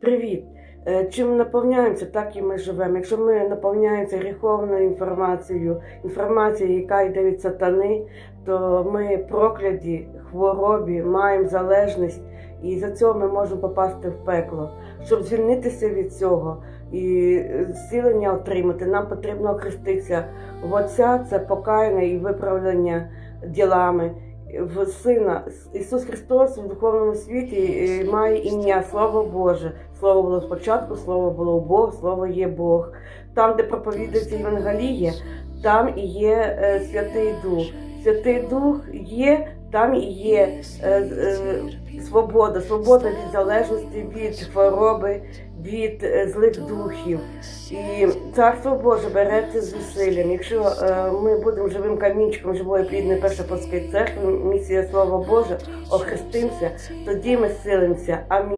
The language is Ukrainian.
Привіт! Е, Чим наповняємося, так і ми живемо. Якщо ми наповняємося гріховною інформацією, інформацією, яка йде від сатани, то ми прокляті, хворобі, маємо залежність, і за цього ми можемо попасти в пекло. Щоб звільнитися від цього і зцілення отримати, нам потрібно охреститися в Отця це покаяння і виправлення ділами. В Сина Ісус Христос в духовному світі е, має ім'я Слово Боже. Слово було спочатку, слово було у Бог, слово є Бог. Там, де проповідується Євангеліє, там і є е, Святий Дух. Святий Дух є, там і є е, е, свобода, свобода від залежності, від хвороби, від е, злих духів. І царство Боже береться зусиллям. Якщо е, ми будемо живим камінчиком живої плідної Першопольської церкви, місія Слово Боже, охрестимося, тоді ми силимося. Амінь.